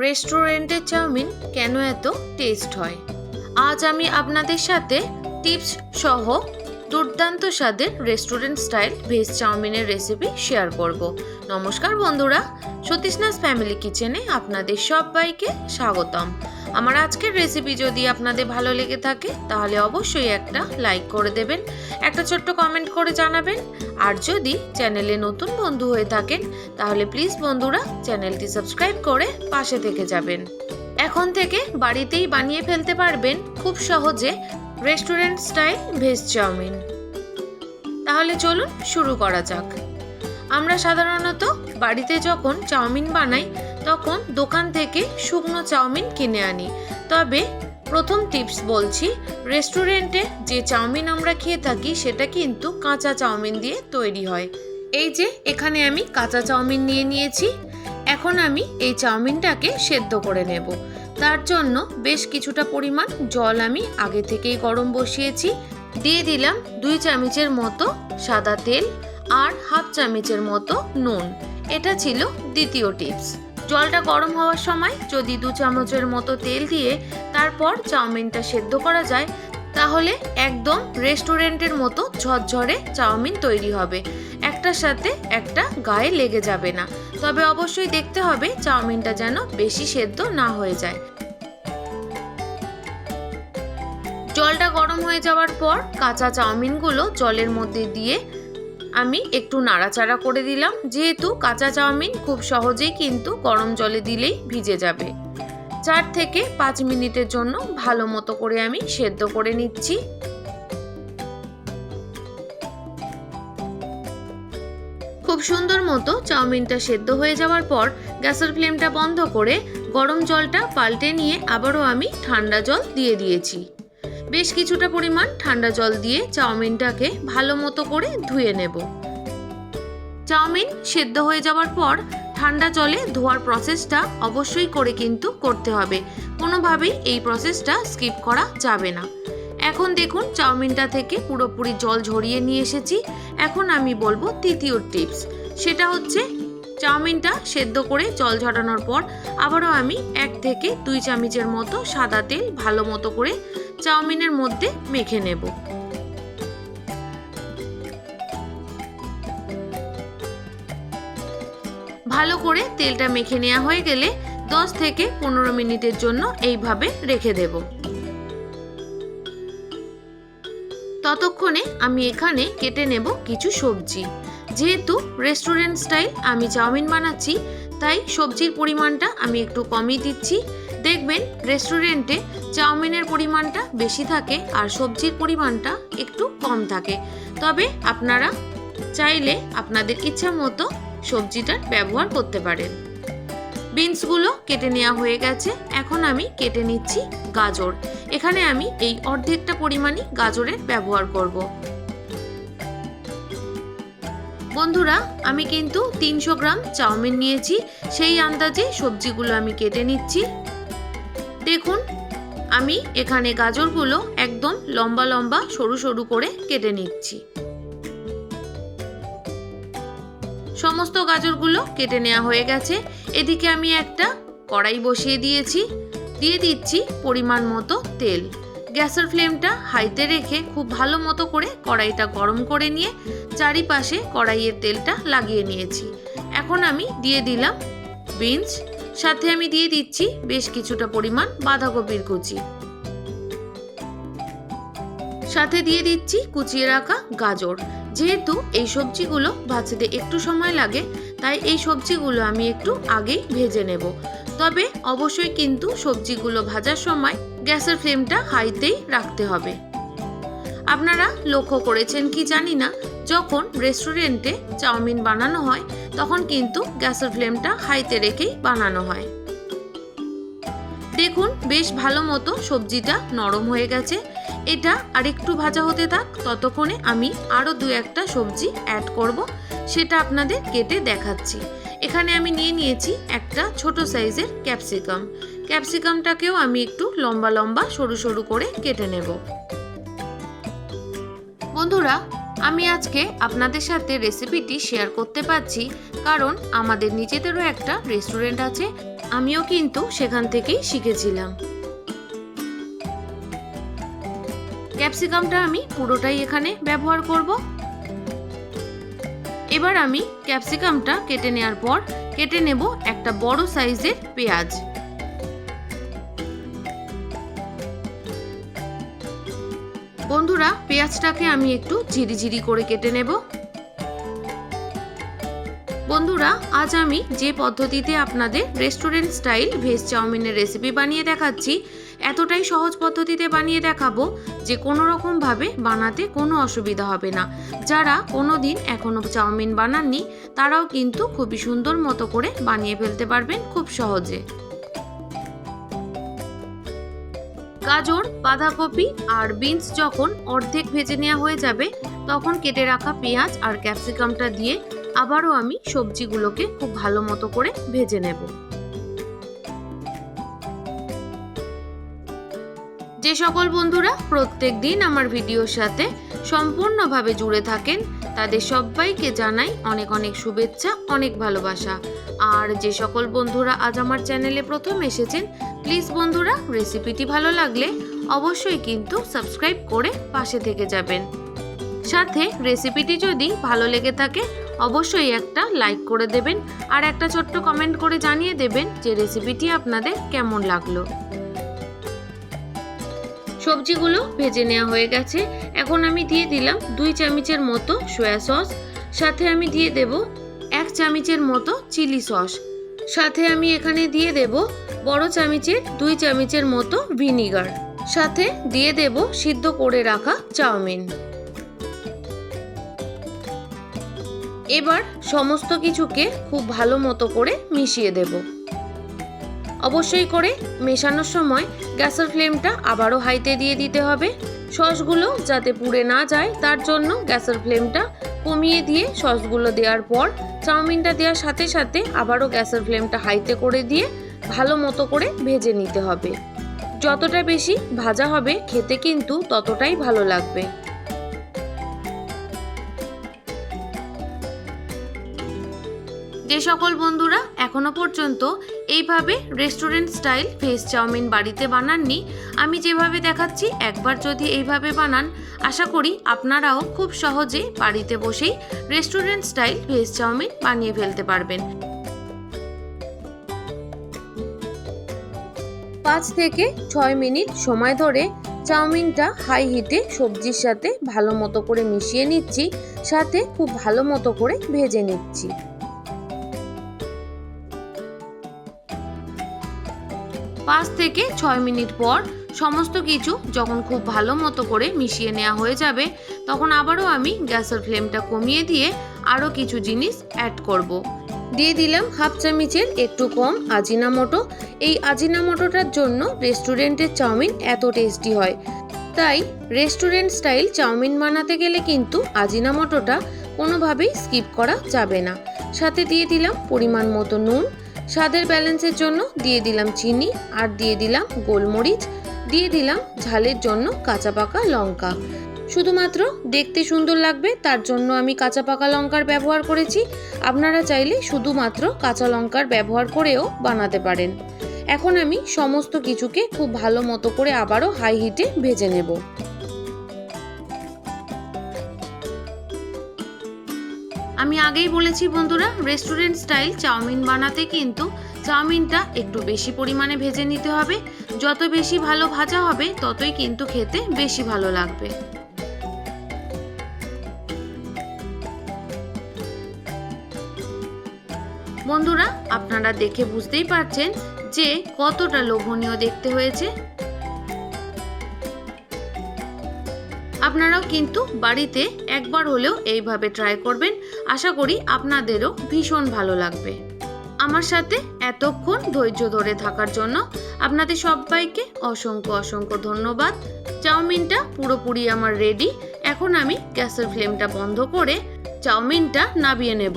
রেস্টুরেন্টের চাউমিন কেন এত টেস্ট হয়? আজ আমি আপনাদের সাথে টিপস সহ দুর্দান্ত স্বাদের রেস্টুরেন্ট স্টাইল ভেজ চাউমিনের রেসিপি শেয়ার করব। নমস্কার বন্ধুরা, সতীশনাথ ফ্যামিলি কিচেনে আপনাদের সবাইকে স্বাগতম। আমার আজকের রেসিপি যদি আপনাদের ভালো লেগে থাকে, তাহলে অবশ্যই একটা লাইক করে দেবেন, একটা ছোট্ট কমেন্ট করে জানাবেন। আর যদি চ্যানেলে নতুন বন্ধু হয়ে থাকেন, তাহলে প্লিজ বন্ধুরা চ্যানেলটি সাবস্ক্রাইব করে পাশে থেকে যাবেন। এখন থেকে বাড়িতেই বানিয়ে ফেলতে পারবেন খুব সহজে রেস্টুরেন্ট স্টাইল ভেজ চাউমিন। তাহলে চলুন শুরু করা যাক। আমরা সাধারণত বাড়িতে যখন চাউমিন বানাই তখন দোকান থেকে শুকনো চাউমিন কিনে আনি। তবে প্রথম টিপস বলছি, রেস্টুরেন্টে যে চাউমিন আমরা খেয়ে থাকি, সেটা কিন্তু কাঁচা চাউমিন দিয়ে তৈরি হয়। এই যে, এখানে আমি কাঁচা চাউমিন নিয়ে নিয়েছি। এখন আমি এই চাউমিনটাকে সেদ্ধ করে নেব। তার জন্য বেশ কিছুটা পরিমাণ জল আমি আগে থেকেই গরম বসিয়েছি। দিয়ে দিলাম দুই চামচের মতো সাদা তেল আর হাফ চামচের মতো নুন। এটা ছিল দ্বিতীয় টিপস। জলটা গরম হওয়ার সময় যদি দু চামচের মতো তেল দিয়ে তারপর চাউমিনটা সেদ্ধ করা যায়, তাহলে একদম রেস্টুরেন্টের মতো ঝরঝরে চাউমিন তৈরি হবে। একটার সাথে একটা গায়ে লেগে যাবে না। তবে অবশ্যই দেখতে হবে চাউমিনটা যেন বেশি সেদ্ধ না হয়ে যায়। জলটা গরম হয়ে যাওয়ার পর কাঁচা চাউমিনগুলো জলের মধ্যে দিয়ে আমি একটু নাড়াচাড়া করে দিলাম। যেহেতু কাঁচা চাউমিন খুব সহজেই কিন্তু গরম জলে দিলেই ভিজে যাবে। চার থেকে পাঁচ মিনিটের জন্য ভালো মতো করে আমি সেদ্ধ করে নিচ্ছি। খুব সুন্দর মতো চাউমিনটা সেদ্ধ হয়ে যাওয়ার পর গ্যাসের ফ্লেমটা বন্ধ করে গরম জলটা পাল্টে নিয়ে আবারও আমি ঠান্ডা জল দিয়ে দিয়েছি। বেশ কিছুটা পরিমাণ ঠান্ডা জল দিয়ে চাউমিনটাকে ভালো মতো করে ধুয়ে নেব। চাউমিন সেদ্ধ হয়ে যাওয়ার পর ঠান্ডা জলে ধোয়ার প্রসেসটা অবশ্যই করে কিন্তু করতে হবে। কোনোভাবেই এই প্রসেসটা স্কিপ করা যাবে না। এখন দেখুন চাউমিনটা থেকে পুরোপুরি জল ঝরিয়ে নিয়ে এসেছি। এখন আমি বলব তৃতীয় টিপস সেটা হচ্ছে চাউমিনটা সেদ্ধ করে জল ঝরানোর পর আবারও আমি এক থেকে দুই চামচের মতো সাদা তেল ভালো মতো করে চাউমিনের মধ্যে মেখে নেব। ভালো করে তেলটা মেখে নেওয়া হয়ে গেলে 10 থেকে পনেরো মিনিটের জন্য এইভাবে রেখে দেব। ততক্ষণে আমি এখানে কেটে নেব কিছু সবজি। যেহেতু রেস্টুরেন্ট স্টাইল আমি চাউমিন বানাচ্ছি, তাই সবজির পরিমাণটা আমি একটু কমই দিচ্ছি। দেখবেন রেস্টুরেন্টে চাউমিনের পরিমাণটা বেশি থাকে আর সবজির পরিমাণটা একটু কম থাকে। তবে আপনারা চাইলে আপনাদের ইচ্ছা মতো সবজিটার ব্যবহার করতে পারেন। বিনসগুলো কেটে নেওয়া হয়ে গেছে। এখন আমি কেটে নিচ্ছি গাজর। এখানে আমি এই অর্ধেকটা পরিমাণই গাজরের ব্যবহার করব। বন্ধুরা, আমি কিন্তু তিনশো গ্রাম চাউমিন নিয়েছি। সেই আন্দাজে সবজিগুলো আমি কেটে নিচ্ছি। দেখুন আমি এখানে গাজরগুলো একদম লম্বা লম্বা সরু সরু করে কেটে নিচ্ছি। সমস্ত গাজরগুলো কেটে নেওয়া হয়ে গেছে। এদিকে আমি একটা কড়াই বসিয়ে দিয়েছি। দিয়ে দিচ্ছি পরিমাণ মতো তেল। গ্যাসের ফ্লেমটা হাইতে রেখে খুব ভালো মতো করে কড়াইটা গরম করে নিয়ে চারিপাশে কড়াইয়ের তেলটা লাগিয়ে নিয়েছি। এখন আমি দিয়ে দিলাম বিনস সাথে আমি দিয়ে দিচ্ছি বেশ কিছুটা পরিমাণ বাঁধাকপির কুচি। সাথে দিয়ে দিচ্ছি কুচিয়ে রাখা গাজর। যেহেতু এই সবজিগুলো ভাজতে একটু সময় লাগে, তাই এই সবজিগুলো আমি একটু আগেই ভেজে নেব। তবে অবশ্যই কিন্তু সবজিগুলো ভাজার সময় গ্যাসের ফ্লেমটা হাইতেই রাখতে হবে। আপনারা লক্ষ্য করেছেন কি জানি না, যখন রেস্টুরেন্টে চাউমিন বানানো হয় তখন কিন্তু গ্যাসের ফ্লেমটা হাইতে রেখেই বানানো হয়। দেখুন, বেশ ভালো মতো সবজিটা নরম হয়ে গেছে। এটা আরেকটু ভাজা হতে থাক, ততক্ষণে আমি আরও দু একটা সবজি অ্যাড করব, সেটা আপনাদের কেটে দেখাচ্ছি। এখানে আমি নিয়ে নিয়েছি একটা ছোট সাইজের ক্যাপসিকাম। ক্যাপসিকামটাকেও আমি একটু লম্বা লম্বা সরু সরু করে কেটে নেব। বন্ধুরা আমি আজকে আপনাদের সাথে রেসিপিটি শেয়ার করতে পারছি, কারণ আমাদের নিজেদেরও একটা রেস্টুরেন্ট আছে। আমিও কিন্তু সেখান থেকেই শিখেছিলাম। ক্যাপসিকামটা আমি পুরোটাই এখানে ব্যবহার করব। এবার আমি ক্যাপসিকামটা কেটে নেওয়ার পর, কেটে নেব একটা বড় সাইজের পেঁয়াজ। বন্ধুরা, পেঁয়াজটাকে আমি একটু ঝিরিঝিরি করে কেটে নেব। বন্ধুরা, আজ আমি যে পদ্ধতিতে আপনাদের রেস্টুরেন্ট স্টাইল ভেজ চাউমিনের রেসিপি বানিয়ে দেখাচ্ছি, এতটাই সহজ পদ্ধতিতে বানিয়ে দেখাবো যে কোনো রকমভাবে বানাতে কোনো অসুবিধা হবে না। যারা কোনো দিন এখনও চাউমিন বানাননি, তারাও কিন্তু খুবই সুন্দর মতো করে বানিয়ে ফেলতে পারবেন খুব সহজে। গাজর, বাঁধাকপি আর বিনস যখন অর্ধেক ভেজে নেওয়া হয়ে যাবে, তখন কেটে রাখা পেঁয়াজ আর ক্যাপসিকামটা দিয়ে আবারও আমি সবজিগুলোকে খুব ভালো মতো করে ভেজে নেব। যে সকল বন্ধুরা প্রত্যেক দিন আমার ভিডিওর সাথে সম্পূর্ণভাবে জুড়ে থাকেন তাদের সবাইকে জানাই অনেক অনেক শুভেচ্ছা, অনেক ভালোবাসা। আর যে সকল বন্ধুরা আজ আমার চ্যানেলে প্রথম এসেছেন প্লিজ বন্ধুরা রেসিপিটি ভালো লাগলে অবশ্যই কিন্তু সাবস্ক্রাইব করে পাশে থেকে যাবেন। সাথে রেসিপিটি যদি ভালো লেগে থাকে, অবশ্যই একটা লাইক করে দেবেন আর একটা ছোট্ট কমেন্ট করে জানিয়ে দেবেন যে রেসিপিটি আপনাদের কেমন লাগল। সবজিগুলো ভেজে নেওয়া হয়ে গেছে। এখন আমি দিয়ে দিলাম দুই চামচের মতো সয়া সস সাথে আমি দিয়ে দেব এক চামচের মতো চিলি সস সাথে আমি এখানে দিয়ে দেব বড় চামচের দুই চামচের মতো ভিনিগার সাথে দিয়ে দেব সিদ্ধ করে রাখা চাউমিন। এবার সমস্ত কিছুকে খুব ভালো মতো করে মিশিয়ে দেব। অবশ্যই করে মেশানোর সময় গ্যাসের ফ্লেমটা আবারও হাইতে দিয়ে দিতে হবে। সসগুলো যাতে পুড়ে না যায়, তার জন্য গ্যাসের ফ্লেমটা কমিয়ে দিয়ে সসগুলো দেওয়ার পর, চাউমিনটা দেওয়ার সাথে সাথে আবারও গ্যাসের ফ্লেমটা হাইতে করে দিয়ে ভালো মতো করে ভেজে নিতে হবে। যতটা বেশি ভাজা হবে, খেতে কিন্তু ততটাই ভালো লাগবে। যে সকল বন্ধুরা, এখনও পর্যন্ত এইভাবে রেস্টুরেন্ট স্টাইল ভেজ চাউমিন বাড়িতে বানাননি। আমি যেভাবে দেখাচ্ছি, একবার যদি এইভাবে বানান, আশা করি আপনারাও খুব সহজে বাড়িতে বসেই রেস্টুরেন্ট স্টাইল ভেজ চাউমিন বানিয়ে ফেলতে পারবেন। পাঁচ থেকে ছয় মিনিট সময় ধরে চাউমিনটা হাই হিটে সবজির সাথে ভালো মতো করে মিশিয়ে নিচ্ছি, সাথে খুব ভালো মতো করে ভেজে নিচ্ছি। পাঁচ থেকে ছয় মিনিট পর সমস্ত কিছু যখন খুব ভালো মতো করে মিশিয়ে নেওয়া হয়ে যাবে, তখন আবারও আমি গ্যাসের ফ্লেমটা কমিয়ে দিয়ে আরও কিছু জিনিস অ্যাড করব। দিয়ে দিলাম হাফ চামচের একটু কম আজিনামোটো এই আজিনামোটোটার জন্য রেস্টুরেন্টের চাউমিন এত টেস্টি হয়। তাই রেস্টুরেন্ট স্টাইল চাউমিন বানাতে গেলে কিন্তু আজিনামোটোটা কোনোভাবেই স্কিপ করা যাবে না। সাথে দিয়ে দিলাম পরিমাণ মতো নুন। স্বাদের ব্যালেন্সের জন্য দিয়ে দিলাম চিনি আর দিয়ে দিলাম গোলমরিচ, দিয়ে দিলাম ঝালের জন্য কাঁচা পাকা লঙ্কা। শুধুমাত্র দেখতে সুন্দর লাগবে, তার জন্য আমি কাঁচা পাকা লঙ্কার ব্যবহার করেছি। আপনারা চাইলে শুধুমাত্র কাঁচা লঙ্কার ব্যবহার করেও বানাতে পারেন। এখন আমি সমস্ত কিছুকে খুব ভালো মতো করে আবারও হাই হিটে ভেজে নেব। আমি আগেই বলেছি বন্ধুরা রেস্টুরেন্ট স্টাইল চাউমিন বানাতে কিন্তু চাউমিনটা একটু বেশি পরিমাণে ভেজে নিতে হবে। যত বেশি ভালো ভাজা হবে, ততই কিন্তু খেতে বেশি ভালো লাগবে। বন্ধুরা, আপনারা দেখে বুঝতেই পারছেন যে কতটা লোভনীয় দেখতে হয়েছে। আপনারাও কিন্তু বাড়িতে একবার হলেও এইভাবে ট্রাই করবেন। আশা করি আপনাদেরও ভীষণ ভালো লাগবে। আমার সাথে এতক্ষণ ধৈর্য ধরে থাকার জন্য আপনাদের সবাইকে অসংখ্য অসংখ্য ধন্যবাদ। চাউমিনটা পুরোপুরি আমার রেডি এখন আমি গ্যাসের ফ্লেমটা বন্ধ করে চাউমিনটা নাবিয়ে নেব।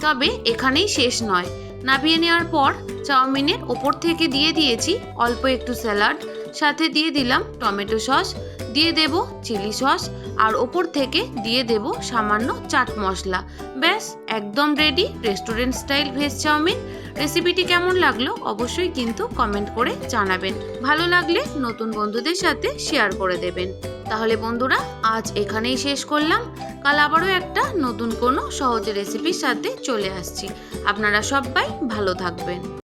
তবে এখানেই শেষ নয়। নাবিয়ে নেওয়ার পর চাউমিনের ওপর থেকে দিয়ে দিয়েছি অল্প একটু স্যালাড। সাথে দিয়ে দিলাম টমেটো সস, দিয়ে দেব চিলি সস, আর ওপর থেকে দিয়ে দেব সামান্য চাট মশলা। ব্যাস, একদম ready restaurant style veg chowmein. রেসিপিটি কেমন লাগল অবশ্যই কিন্তু কমেন্ট করে জানাবেন। ভালো লাগলে নতুন বন্ধুদের সাথে শেয়ার করে দেবেন। তাহলে বন্ধুরা, আজ এখানেই শেষ করলাম। কাল আবারও একটা নতুন কোনো সহজ রেসিপির সাথে চলে আসছি। আপনারা সবাই ভালো থাকবেন।